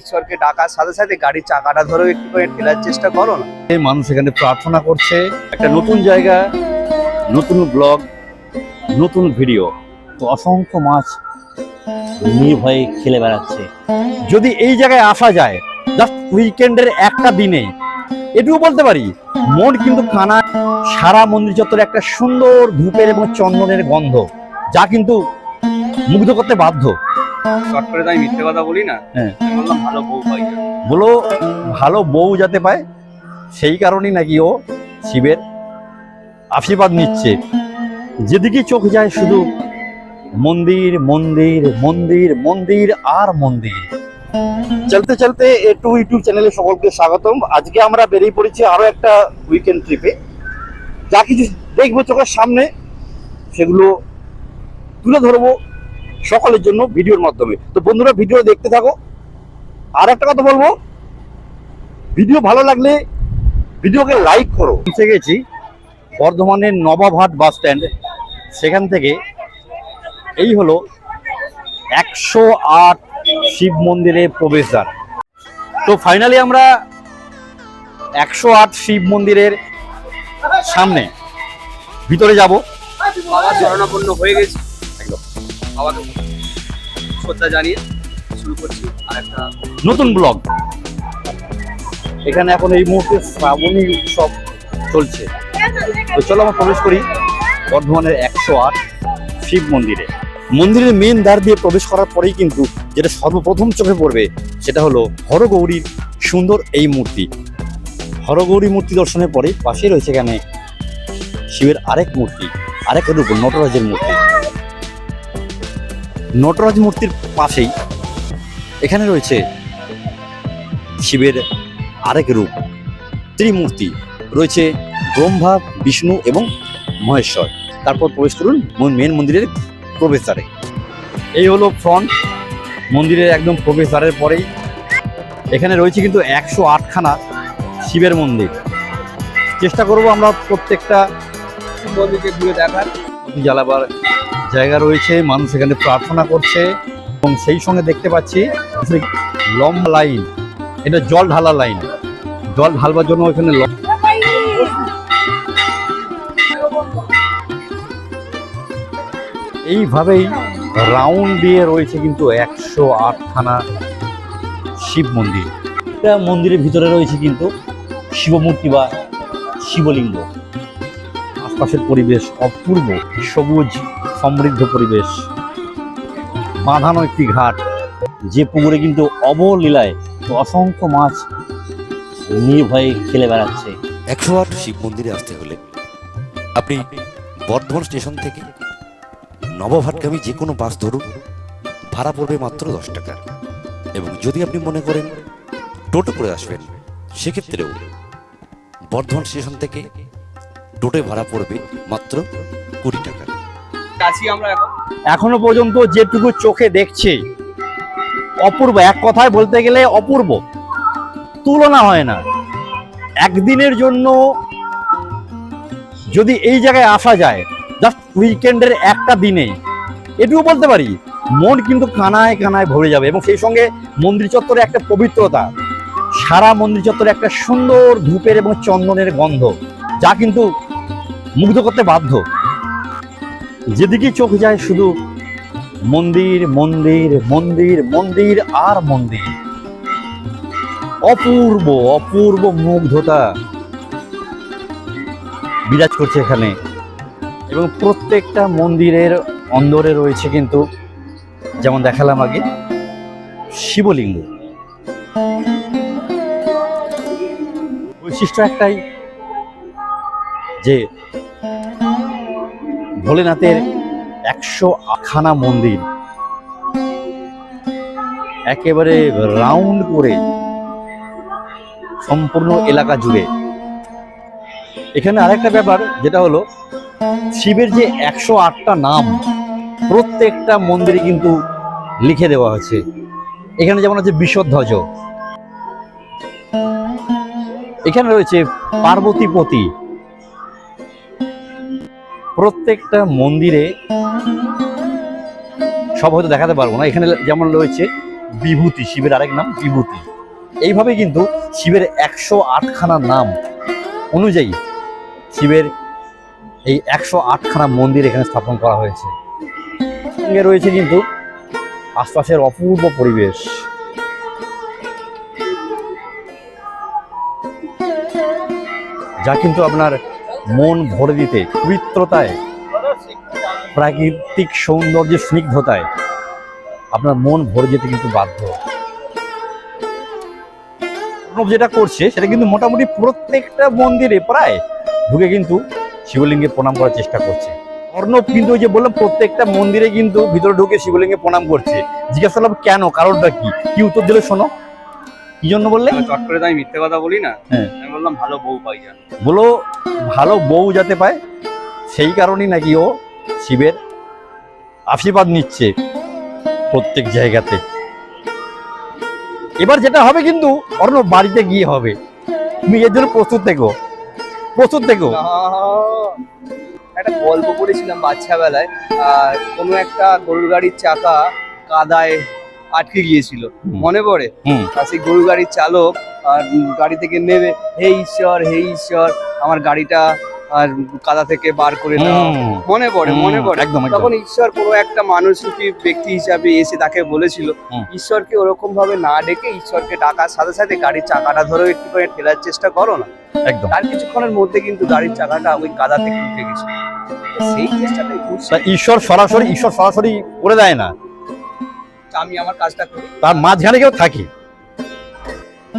ঈশ্বরকে ডাকার সাথে সাথে গাড়ির চাকাটা ধরেও একটু করে ঠেলার চেষ্টা করো না। এই মানুষ এখানে প্রার্থনা করছে। একটা নতুন জায়গা, নতুন ব্লগ, নতুন ভিডিও। তো অসংখ্য মাছ নির্ভয়ে খেলে বেড়াচ্ছে। যদি এই জায়গায় আসা যায় জাস্ট উইকেন্ডের একটা দিনে, এটুকু বলতে পারি, মন কিন্তু কানা সারা মন্দির চত্বরে একটা সুন্দর ধূপের এবং চন্দনের গন্ধ, যা কিন্তু মুগ্ধ করতে বাধ্য। শর্ট করে তো আমি মিথ্যে কথা বলি না। হ্যাঁ। বললাম ভালো বউ পাই বলো ভালো বউ যাতে পায় সেই কারণেই নাকি ও শিবের আশীর্বাদ নিচ্ছে। যেদিকে চোখ যায় শুধু মন্দির মন্দির মন্দির মন্দির আর মন্দির। চলতে চলতে এ টু ইউটিউব চ্যানেলে সকলকে স্বাগতম। আজকে আমরা বেরিয়ে পড়েছি আরও একটা উইকেন্ড ট্রিপে যা কিছু দেখব চোখের সামনে সেগুলো তুলে ধরবো। সকলের জন্য ভিডিওর মাধ্যমে। তো বন্ধুরা, ভিডিও দেখতে থাকো। আর একটা কথা বলব, ভিডিও ভালো লাগলে ভিডিওকে লাইক করো। পৌঁছে গেছি বর্ধমানের নবাবহাট বাস স্ট্যান্ড সেখান থেকে এই হলো একশো আট শিব মন্দিরে প্রবেশদ্বার। তো ফাইনালি আমরা একশো আট শিব মন্দিরের সামনে ভিতরে যাব। বাবা শরণাপন্ন হয়ে গেছি। বাবাকে শ্রদ্ধা জানিয়ে শুরু করছি আর একটা নতুন ব্লগ। এখানে এখন এই মুহূর্তে শ্রাবণী উৎসব চলছে। তো চলো আমরা প্রবেশ করি বর্ধমানের একশো আট শিব মন্দিরে। মন্দিরের মেন দ্বার দিয়ে প্রবেশ করার পরেই কিন্তু যেটা সর্বপ্রথম চোখে পড়বে সেটা হলো হরগৌরীর সুন্দর এই মূর্তি। হরগৌরী মূর্তি দর্শনের পরে পাশে রয়েছে এখানে শিবের আরেক মূর্তি আরেক রূপ নটরাজের মূর্তি। নটরাজ মূর্তির পাশেই এখানে রয়েছে শিবের আরেক রূপ, ত্রিমূর্তি। রয়েছে ব্রহ্মা, বিষ্ণু এবং মহেশ্বর। তারপর প্রবেশ করুন মেন মন্দিরের প্রবেশদ্বারে। এই হলো ফ্রন্ট মন্দিরের একদম প্রবেশদ্বারের পরেই। এখানে রয়েছে কিন্তু একশো আটখানা শিবের মন্দির। চেষ্টা করব আমরা প্রত্যেকটা মন্দিরকে ঘুরে দেখার। জ্বালাবার জায়গা রয়েছে, মানুষ এখানে প্রার্থনা করছে এবং সেই সঙ্গে দেখতে পাচ্ছি লম্বা লাইন, এটা জল ঢালা লাইন। জল ঢালবার জন্য এখানে এইভাবেই রাউন্ড দিয়ে রয়েছে কিন্তু একশো আটখানা শিব মন্দির। এটা মন্দিরের ভিতরে রয়েছে কিন্তু শিবমূর্তি বা শিবলিঙ্গ। আশপাশের পরিবেশ অপূর্ব, সবুজ, সমৃদ্ধ পরিবেশ। বাঁধানো একটি ঘাট, যে পুকুরে কিন্তু অবলীলায় অসংখ্য মাছ নির্ভয়ে খেলে বেড়াচ্ছে। একশো আট শিব মন্দিরে আসতে হলে আপনি বর্ধমান স্টেশন থেকে নবভাটগামী যে কোনো বাস ধরুন, ভাড়া পড়বে মাত্র দশ টাকা। এবং যদি আপনি মনে করেন টোটো করে আসবেন, সেক্ষেত্রেও বর্ধমান স্টেশন থেকে টোটোয় ভাড়া পড়বে মাত্র কুড়ি টাকা। আছি আমরা এখন। এখনও পর্যন্ত যেটুকু চোখে দেখছে অপূর্ব। এক কথায় বলতে গেলে অপূর্ব। তুলনা হয় না। একদিনের জন্য যদি এই জায়গায় আসা যায় জাস্ট উইকেন্ডের একটা দিনে এটুকু বলতে পারি মন কিন্তু কানায় কানায় ভরে যাবে। এবং সেই সঙ্গে মন্দির চত্বরে একটা পবিত্রতা সারা মন্দির চত্বরে একটা সুন্দর ধূপের এবং চন্দনের গন্ধ যা কিন্তু মুগ্ধ করতে বাধ্য। যেদিকে চোখ যায় শুধু মন্দির মন্দির মন্দির মন্দির আর মন্দির। অপূর্ব অপূর্ব মুগ্ধতা বিরাজ করছে এখানে। এবং প্রত্যেকটা মন্দিরের অন্দরে রয়েছে কিন্তু, যেমন দেখালাম আগে, শিবলিঙ্গ। বৈশিষ্ট্য একটাই যে ভোলেনাথের একশো আখানা মন্দির। একেবারে রাউন্ড করে সম্পূর্ণ এলাকা জুড়ে। এখানে আরেকটা ব্যাপার, যেটা হলো, শিবের যে একশো আটটা নাম, প্রত্যেকটা মন্দিরে কিন্তু লিখে দেওয়া হয়েছে। এখানে যেমন আছে বিশ্বধ্বজ। এখানে রয়েছে পার্বতীপতি। প্রত্যেকটা মন্দিরে সব হয়তো দেখাতে পারব না। এখানে যেমন রয়েছে বিভূতি, শিবের আরেক নাম বিভূতি। এইভাবে কিন্তু শিবের একশো আটখানা নাম অনুযায়ী শিবের এই একশো আটখানা মন্দির এখানে স্থাপন করা হয়েছে। সঙ্গে রয়েছে কিন্তু আশপাশের অপূর্ব পরিবেশ। যা কিন্তু আপনার মন ভরে দিতে, পবিত্রতায়, প্রাকৃতিক সৌন্দর্যের স্নিগ্ধতায় আপনার মন ভরে যেতে কিন্তু বাধ্য। যেটা করছে, সেটা কিন্তু মোটামুটি প্রত্যেকটা মন্দিরে প্রায় ঢুকে কিন্তু শিবলিঙ্গে প্রণাম করার চেষ্টা করছে। অর্ণব কিন্তু ওই যে বললাম, প্রত্যেকটা মন্দিরে কিন্তু ভিতরে ঢুকে শিবলিঙ্গে প্রণাম করছে। জিজ্ঞাসা করলাম, কেন? কারণটা কি? কি উত্তর দিলে, শোনো। কি জন্য বললে? চট করে আমি মিথ্যে কথা বলি না। হ্যাঁ। আমি বললাম ভালো বউ পাই যান বলো ভালো বউ যাতে পায় সেই কারণেই নাকি ও শিবের আশীর্বাদ নিচ্ছে প্রত্যেক জায়গাতে। এবার যেটা হবে কিন্তু অন্য বাড়িতে গিয়ে হবে। তুমি এর জন্য প্রস্তুত থেকো। প্রস্তুত থেকো। একটা গল্প পড়েছিলাম বাচ্চা বেলায় আর কোনো একটা গরুর গাড়ির চাকা কাদায় আটকে গিয়েছিল। মনে পড়ে? আর সেই গরু গাড়ির চালক আর গাড়ি থেকে নেমে হে ঈশ্বর হে ঈশ্বর আমার গাড়িটা আর কাদা থেকে বার করে দাও। মনে পড়ে মনে পড়ে। তখন ঈশ্বর কোনো একটা মানুষরূপী ব্যক্তি হিসাবে এসে তাকে বলেছিল ঈশ্বরকে ওরকম ভাবে না ডেকে ঈশ্বরকে ডাকার সাথে সাথে গাড়ির চাকাটা ধরে একটু করে ঠেলার চেষ্টা করো না। একদম। তার কিছুক্ষণের মধ্যে কিন্তু গাড়ির চাকাটা ওই কাদা থেকে উঠে গেছে। সেই চেষ্টাটাই ঈশ্বর সরাসরি ঈশ্বর সরাসরি করে দেয় না। আমি আমার কাজটা করি। তার মাঝখানে কেউ থাকে।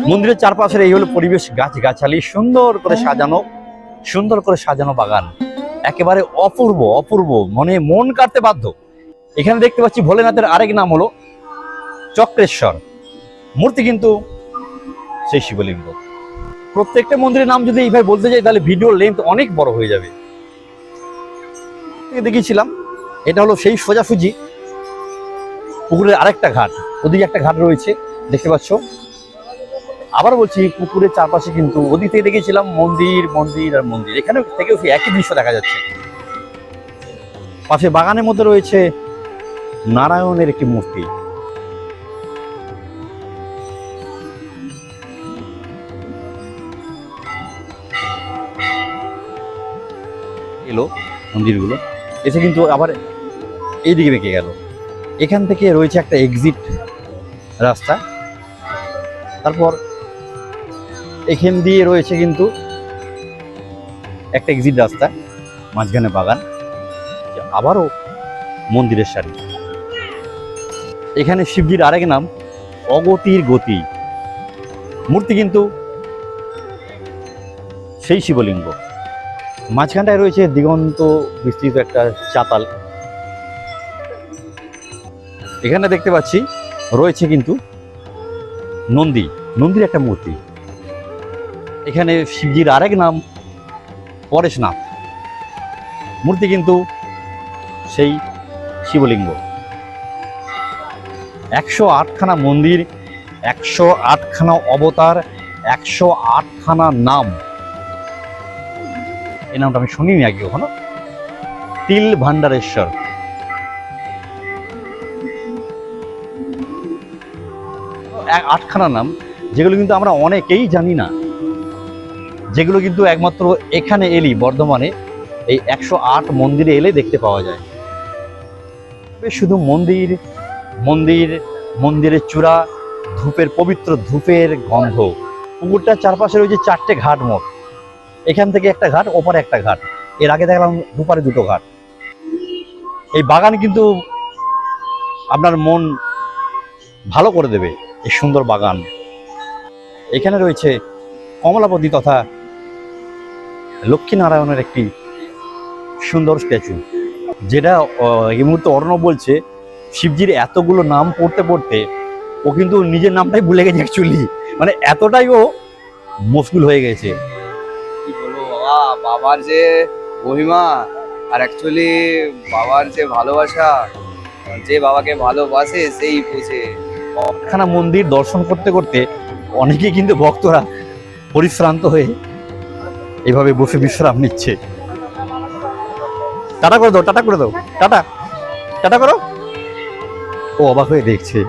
মন্দিরের চারপাশের এই হলো পরিবেশ গাছ গাছালি সুন্দর করে সাজানো সুন্দর করে সাজানো বাগান। একেবারে অপূর্ব অপূর্ব মনে মন কাটতে বাধ্য। এখানে দেখতে পাচ্ছি ভোলেনাথের আরেক নাম হলো চক্রেশ্বর। মূর্তি কিন্তু সেই শিবলিঙ্গ। প্রত্যেকটা মন্দিরের নাম যদি এইভাবে বলতে যাই তাহলে ভিডিও লেন্থ অনেক বড় হয়ে যাবে। দেখিয়েছিলাম এটা হলো সেই সোজাসুজি পুকুরের আরেকটা ঘাট, ওদিকে একটা ঘাট রয়েছে, দেখতে পাচ্ছ। আবার বলছি, পুকুরের চারপাশে কিন্তু ওদিক থেকে দেখেছিলাম মন্দির মন্দির আর মন্দির। এখানে থেকেও সেই একই দৃশ্য দেখা যাচ্ছে। পাশে বাগানের মধ্যে রয়েছে নারায়ণের একটি মূর্তি। এলো মন্দিরগুলো। এসে কিন্তু আবার এইদিকে বেঁকে গেল। এখান থেকে রয়েছে একটা এক্সিট রাস্তা। তারপর এখান দিয়ে রয়েছে কিন্তু একটা এক্সিট রাস্তা, মাঝখানে বাগান। আবারও মন্দিরের সারি। এখানে শিবজির আরেক নাম, অগতির গতি। মূর্তি কিন্তু সেই শিবলিঙ্গ। মাঝখানটায় রয়েছে দিগন্ত বিস্তৃত একটা চাতাল। এখানে দেখতে পাচ্ছি, রয়েছে কিন্তু নন্দী, নন্দীর একটা মূর্তি। এখানে শিবজির আরেক নাম পরেশনাথ। মূর্তি কিন্তু সেই শিবলিঙ্গ। একশো আটখানা মন্দির, একশো আটখানা অবতার, একশো আটখানা নাম। এই নামটা আমি শুনিনি আগে কখনো। তিল ভান্ডারেশ্বর আটখানা নাম, যেগুলো কিন্তু আমরা অনেকেই জানি না। যেগুলো কিন্তু একমাত্র এখানে এলি বর্ধমানে এই একশো আট মন্দিরে এলে দেখতে পাওয়া যায়। শুধু মন্দির মন্দির, মন্দিরের চূড়া, ধূপের পবিত্র ধূপের গন্ধ, পুকুরটার চারপাশে রয়েছে চারটে ঘাট মোট। এখান থেকে একটা ঘাট, ওপারে একটা ঘাট। এর আগে দেখলাম দুপারে দুটো ঘাট। এই বাগান কিন্তু আপনার মন ভালো করে দেবে। এই সুন্দর বাগান। এখানে রয়েছে কমলাপতি তথা লক্ষ্মীনারায়ণের একটি সুন্দর স্ট্যাচু, যেটা এই মুহূর্তে অর্ণব বলছে, শিবজির এতগুলো নাম পড়তে পড়তে ও কিন্তু নিজের নামটাই ভুলে গেছে অ্যাকচুয়ালি মানে এতটাই ও মুশকিল হয়ে গেছে। কি বাবা, বাবার যে মহিমা আর অ্যাকচুয়ালি বাবার যে ভালোবাসা, যে বাবাকে ভালোবাসে, সেই বুঝে। একখানা মন্দির দর্শন করতে করতে অনেকেই কিন্তু ভক্তরা পরিশ্রান্ত হয়ে এভাবে বসে বিশ্রাম নিচ্ছে। টাটা করে দাও, টাটা করে দাও, টাটা টাটা করো। ও অবাক হয়ে দেখছে।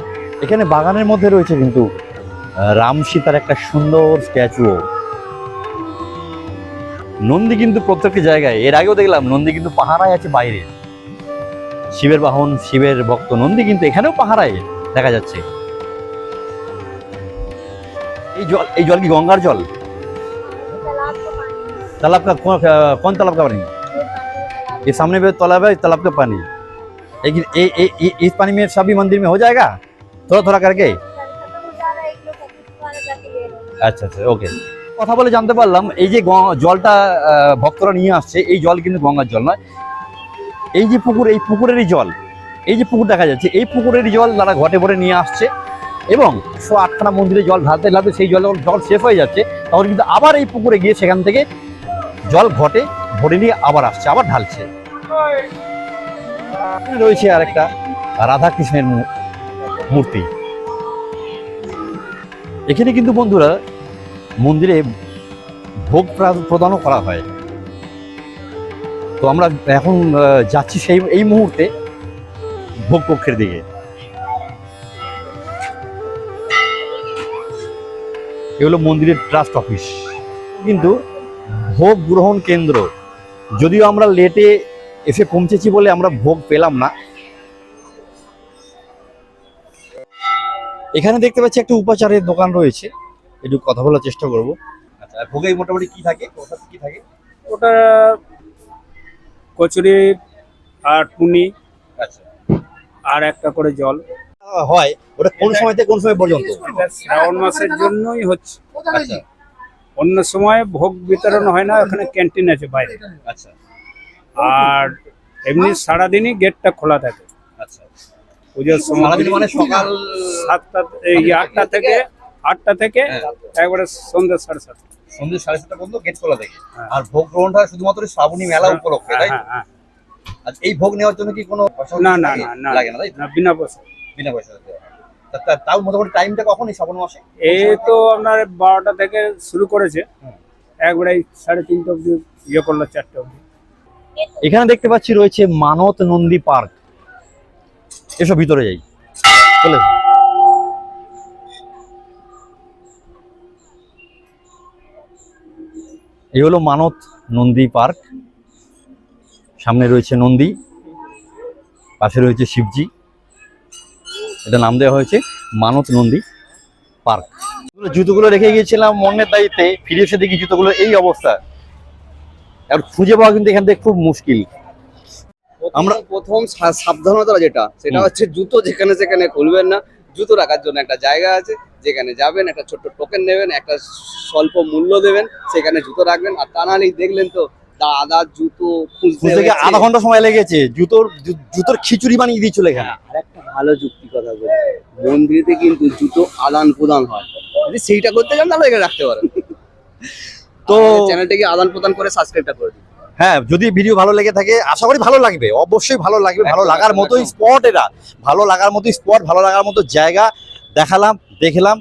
এখানে বাগানের মধ্যে রয়েছে কিন্তু রাম সীতার একটা সুন্দর স্ট্যাচুও। নন্দী কিন্তু প্রত্যেকটি জায়গায়, এর আগেও দেখলাম, নন্দী কিন্তু পাহারায় আছে বাইরে। শিবের বাহন, শিবের ভক্ত নন্দী কিন্তু এখানেও পাহারায় দেখা যাচ্ছে। এই জল এই জল কি গঙ্গার জল तालाब का पानी तालाब का कौन कौन तालाब का पानी ये सामने पे तालाब है तालाब का पानी लेकिन ए, ए, ए, इस पानी में सभी मंदिर में हो जाएगा थोड़ा थोड़ा करके खत्म हो जा रहा है एक लोग पच्चीस वाला जाके ले रहे हैं আচ্ছা আচ্ছা ওকে কথা বলে জানতে পারলাম এই যে গ- জলটা আহ, ভক্তরা নিয়ে আসছে এই জল কিন্তু গঙ্গার জল নয় এই যে পুকুর এই পুকুরেরই জল এই যে পুকুর দেখা যাচ্ছে এই পুকুরেরই জল তারা ঘটে ভরে নিয়ে আসছে এবং একশো আটখানা মন্দিরে জল ঢালতে ঢালতে সেই জল যখন জল শেষ হয়ে যাচ্ছে, তখন কিন্তু আবার এই পুকুরে গিয়ে সেখান থেকে জল ঘটে, ভরে নিয়ে আবার আসছে, আবার ঢালছে। রয়েছে আর একটা রাধা কৃষ্ণের মূর্তি। এখানে কিন্তু বন্ধুরা মন্দিরে ভোগ প্রা- প্রদানও করা হয়। তো আমরা এখন যাচ্ছি সেই এই মুহূর্তে ভোগ কক্ষের দিকে। এ হলো মন্দিরের ট্রাস্ট অফিস কিন্তু ভোগ গ্রহণ কেন্দ্র যদিও আমরা লেটে এসে পৌঁছেছি বলে আমরা ভোগ পেলাম না। এখানে দেখতে পাচ্ছি একটা উপাচারের দোকান রয়েছে। একটু কথা বলার চেষ্টা করব। আচ্ছা আর ভোগে মোটামুটি কি থাকে? কি থাকে? ওটা কচুরি আর পুনি আচ্ছা। আর একটা করে জল। হয় ওটা কোন সময় থেকে কোন সময় পর্যন্ত? শ্রাবণ মাসের জন্যই হচ্ছে। আচ্ছা। অন্য সময় ভোগ বিতরণ হয় না ওখানে ক্যান্টিন আছে বাইরে। আচ্ছা। আর এমনি সারাদিনই গেটটা খোলা থাকে। আচ্ছা। পুজোর সময় মানে সকাল সাতটা এই আটটা থেকে আটটা থেকে হ্যাঁ। একবারে সন্ধ্যা সাড়ে সাতটা। সন্ধ্যে সাড়ে সাতটা পর্যন্ত গেট খোলা থাকে। হ্যাঁ। আর ভোগ গ্রহণটা শুধুমাত্র শ্রাবণী মেলা উপলক্ষে তাই? হ্যাঁ, হ্যাঁ, আর এই ভোগ নেওয়ার জন্য কি কোনো না না? না না লাগে না তাই? না বিনা পয়সা। বিনা পয়সা দেওয়া হয়। তাও মোটামুটি টাইমটা কখন এই শ্রাবণ মাসে? এই তো আপনার বারোটা থেকে শুরু করেছে। একবারে সাড়ে তিনটে অব্দি ইয়ে করল চারটে অব্দি এখানে দেখতে পাচ্ছি রয়েছে মানত নন্দী পার্ক। এসব ভিতরে যাই। চলে এই হলো মানত নন্দী পার্ক। সামনে রয়েছে নন্দী পাশে রয়েছে শিবজি। এটা নাম দেওয়া হয়েছে মানত নন্দী পার্ক। জুতোগুলো রেখে গিয়েছিলাম মনের দায়িত্বে ফিরে এসে দেখি জুতোগুলো এই অবস্থা। আর খুঁজে পাওয়া কিন্তু এখান থেকে খুব মুশকিল। আমরা- প্রথম সাবধানতা যেটা সেটা হচ্ছে জুতো যেখানে সেখানে খুলবেন না। জুতো রাখার জন্য একটা জায়গা আছে যেখানে যাবেন একটা ছোট্ট টোকেন নেবেন একটা স্বল্প মূল্য দেবেন সেখানে জুতো রাখবেন। আর তা নাহলেই দেখলেন তো দাদা জুতো খুঁজতে। আধা ঘণ্টা সময় লেগেছে জুতোর জুতোর খিচুড়ি বানিয়ে দিয়েছিল এখানে। আর একটা ভালো যুক্তি কথা বলি। মন্দিরেতে কিন্তু জুতো আদান প্রদান হয়। যদি সেইটা করতে চান তাহলে এখানে রাখতে পারেন। তো চ্যানেলটাকে আদান প্রদান করে সাবস্ক্রাইবটা করে দিন। হ্যাঁ যদি ভিডিও ভালো লেগে থাকে আশা করি ভালো লাগবে। অবশ্যই ভালো লাগবে ভালো লাগার মতোই স্পট এটা। ভালো লাগার মতোই স্পট ভালো লাগার মতো জায়গা। দেখালাম দেখলাম।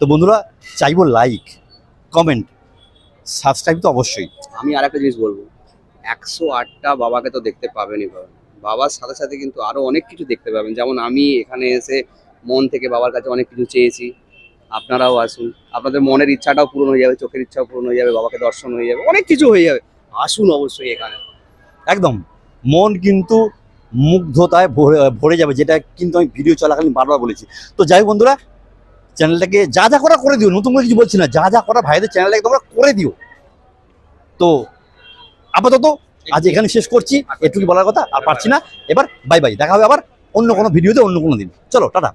তো বন্ধুরা চাইব লাইক কমেন্ট সাবস্ক্রাইব তো অবশ্যই। আমি আর একটা জিনিস বলব। একশো আটটা বাবাকে তো দেখতে পাবেনই পাবেন বাবার সাথে সাথে কিন্তু আরও অনেক কিছু দেখতে পাবেন। যেমন আমি এখানে এসে মন থেকে বাবার কাছে অনেক কিছু চেয়েছি। আপনারাও আসুন। আপনাদের মনের ইচ্ছাটাও পূরণ হয়ে যাবে, চোখের ইচ্ছাও পূরণ হয়ে যাবে, বাবাকে দর্শন হয়ে যাবে, অনেক কিছু হয়ে যাবে। আসুন অবশ্যই এখানে। একদম। মন কিন্তু মুগ্ধতায় ভরে ভরে যাবে, যেটা কিন্তু আমি ভিডিও চলাকালীন বারবার বলেছি। তো যাই বন্ধুরা, চ্যানেলটাকে যা যা করা করে দিও, নতুন করে কিছু বলছি না, যা যা করা ভাইদের চ্যানেলটাকে তোমরা করে দিও। তো আপাতত আজ এখানে শেষ করছি এটুকু বলার কথা আর পারছি না। এবার বাই বাই দেখা হবে আবার অন্য কোনো ভিডিওতে অন্য কোনো দিন। চলো টাটা।